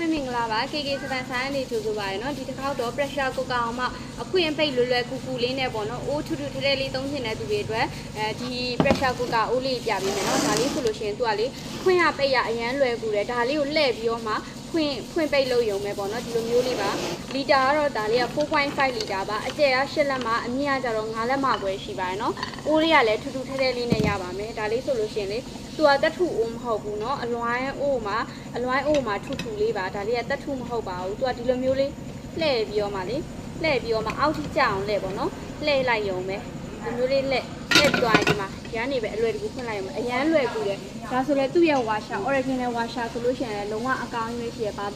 မင်္ဂလာပါ KK စပန်ဆိုင်အနေကြိုဆိုပါရနော်ဒီတစ်ခေါက်တော့ pressure cooker အောင်မှအခွင့်ပိတ်လွယ်လွယ်ကူကူလေးနဲ့ပေါ့နော်အိုးထူထူထဲထဲလေးသုံးချင်တဲ့သူတွေအတွက်အဲဒီ pressure cooker အိုးလေးပြပေးမယ်နော်ဒါလေးဆိုလို့ရှိရင်သူကလေခွင့်ရပိတ်ရအရန်လွယ်ကူတယ်ဒါလေးကိုလှည့်ပြီးတော့မှ ဖွင့်ဖွင့်ပိတ်လို့ရုံပဲပေါ့နော်ဒီလိုမျိုးလေးပါလီတာကတော့ဒါလေးက4.5လီတာပါအကျယ်က8လက်မအမြင့်ကကြတော့9လက်မပဲရှိပါတယ်နော်အိုးလေးကလည်းထူထူထဲထဲလေးနဲ့ရပါမယ်ဒါလေးဆိုလို့ရှိရင်လေသူကတတ်ထုအိုးမဟုတ်ဘူးနော်အလွိုင်းအိုးမှာအလွိုင်းအိုးမှာထူထူလေးပါဒါလေးကတတ်ထုမဟုတ်ပါဘူးသူကဒီလိုမျိုးလေးလှည့်ပြီးတော့မှလေလှည့်ပြီးတော့မှအောက်ထိကြအောင်လှည့်ပေါ့နော်လှည့်လိုက်ရုံပဲဒီမျိုးလေးလှည့် လှည့်ပြီးသွားရင်ဒီမှာရန်နေပဲအလွယ်တကူဖွင့်လိုက်ရုံပဲအရန်လွယ်ကူတယ်ဒါဆိုလဲသူ့ရဲ့ washer original washer ဆိုလို့ရှိရင်လည်းလုံးဝအကောင်းကြီးရှိရပါ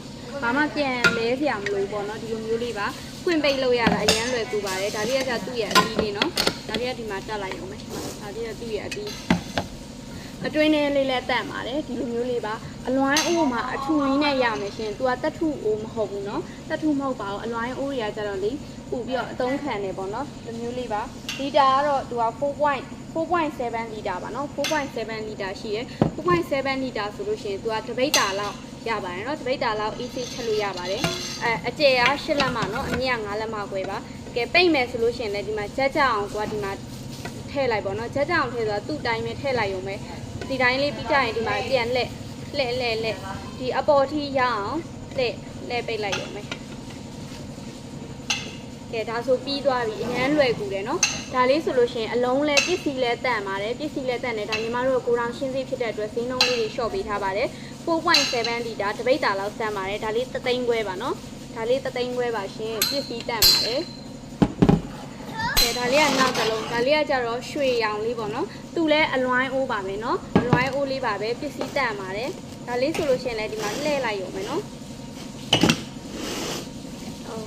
ဘာမှပြန်လဲစရာမလိုဘူးပေါ့နော်ဒီလိုမျိုးလေးပါဖွင့်ပိတ်လို့ရတာအရန်လွယ်ကူပါတယ်ဒါလေးကကျသူ့ရဲ့အပြီးလေးနော်ဒါလေးကဒီမှာတက်လိုက်ရုံပဲဒါလေးကသူ့ရဲ့အပြီး အတွင်းထဲလေးလည်းတန့်ပါတယ်ဒီလိုမျိုးလေးပါအလွိုင်းအိုးမှာအထူကြီးနဲ့ရမယ်ရှင်သူကတက်ထုအိုးမဟုတ်ဘူးเนาะတက်ထုမဟုတ်ပါဘူးအလွိုင်းအိုးတွေကကျတော့လေပူပြီးတော့အသုံးခံနေပေါ့เนาะဒီမျိုးလေးပါလီတာကတော့သူက4.4.7လီတာပါเนาะ4.7လီတာရှိရယ်4.7လီတာဆိုလို့ရှိရင်သူကတပိတ်တာလောက်ရပါတယ်เนาะတပိတ်တာလောက် AC ချက်လို့ရပါတယ်အဲအကျယ်က8လက်မเนาะအမြင့်က9လက်မခွဲပါကဲပိတ်မယ်ဆိုလို့ရှိရင်လည်းဒီမှာချက်ကြအောင်ကွာဒီမှာထည့်လိုက်ပေါ့เนาะချက်ကြအောင်ထည့်ဆိုတာသူ့တိုင်းပဲထည့်လိုက်ရုံပဲ ဒီတိုင်းလေးပြီးကြရင်ဒီမှာပြန်လှည့်လှည့်လှည့်လှည့်ဒီအပေါ်ထိရအောင်လှည့်လှည့်ပိတ်လိုက်ရုံပဲကဲဒါဆိုပြီးသွားပြီအရန်လွယ်ကူတယ်နော်ဒါလေးဆိုလို့ရှိရင်အလုံးလဲပစ္စည်းလဲတန့်ပါတယ်ပစ္စည်းလဲတန့်တယ်ဒါညီမတို့ကိုရောင်ရှင်းစီဖြစ်တဲ့အတွက်ဈေးနှုန်းလေးတွေရှော့ပေးထားပါတယ်4.7လီတာတပိတ်တာလောက်စမ်းပါတယ်ဒါလေးသသိန်းခွဲပါနော်ဒါလေးသသိန်းခွဲပါရှင်ပစ္စည်းတန့်ပါတယ် ကဲဒါလေးကနောက်တစ်လုံးဒါလေးကကြတော့ရွှေရောင်လေးပေါ့နော်သူလည်းအလွိုင်းအိုးပါပဲနော်အလွိုင်းအိုးလေးပါပဲပစ္စည်းတန်ပါတယ်ဒါလေးဆိုလို့ရှိရင်လည်းဒီမှာလှည့်လိုက်ရုံပဲနော်ဟုတ်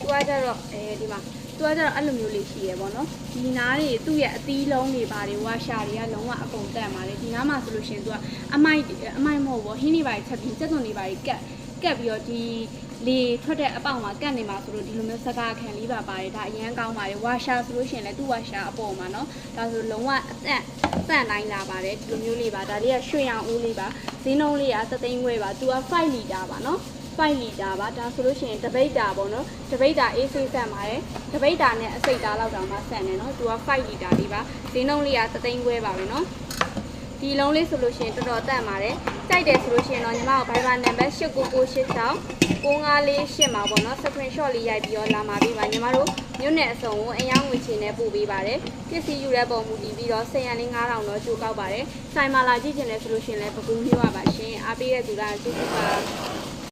သူကကြတော့အဲဒီမှာသူကကြတော့အဲ့လိုမျိုးလေးရှိရပေါ့နော်ဒီနားတွေသူ့ရဲ့အသီးလုံးတွေပါတယ်ဝါရှာတွေကလုံးဝအကုန်တန်ပါတယ်ဒီနားမှာဆိုလို့ရှိရင်သူကအမိုက်အမိုက်မဟုတ်ဘောဟင်းတွေပါချက်ပြီးစက်သွန်တွေပါကက် ကကက်ပြီးတော့ဒီလေထွက်တဲ့အပေါက်မှာကတ်နေမှာဆိုလို့ဒီလိုမျိုးစကားခံလေးပါပါတယ်ဒါအရန်ကောင်းပါတယ်ဝါရှာဆိုလို့ရှိရင်လည်းသူ့ဝါရှာအပေါ်မှာเนาะဒါဆိုလုံးဝအသက်အသက်တိုင်းလာပါတယ်ဒီလိုမျိုးလေးပါဒါလေးကရွှေရောင်ဦးလေးပါဈေးနှုန်းလေးကသသိန်းခွဲပါသူက5လီတာပါเนาะ5လီတာပါဒါဆိုလို့ရှိရင်တပိတ်တာပေါ့နော်တပိတ်တာအေးဆေးဆန်ပါတယ်တပိတ်တာနဲ့အစိတ်တာလောက်တောင်မှဆန်တယ်နော်သူက5လီတာလေးပါဈေးနှုန်းလေးကသသိန်းခွဲပါပဲနော်ဒီလုံးလေးဆိုလို့ရှိရင်တော်တော်တန့်ပါတယ် ကြိုက်တယ်ဆိုလို့ရှိရင်တော့ညီမတို့ Viber နံပါတ်8996 9548မှာပေါ့နော် screenshot လေးရိုက်ပြီးတော့လာမှာပေးပါညီမတို့မြို့နယ်အစုံကိုအယောင်ငွေချေနဲ့ပို့ပေးပါတယ်ပစ္စည်းယူတဲ့ပုံမူတည်ပြီးတော့10ရန်လေး9000တော့ကြိုးကောက်ပါတယ်ဆိုင်မှာလာကြည့်ချင်တယ်ဆိုလို့ရှိရင်လည်းပကူမျိုးရပါရှင်အားပေးတဲ့သူကကျေးဇူးပါ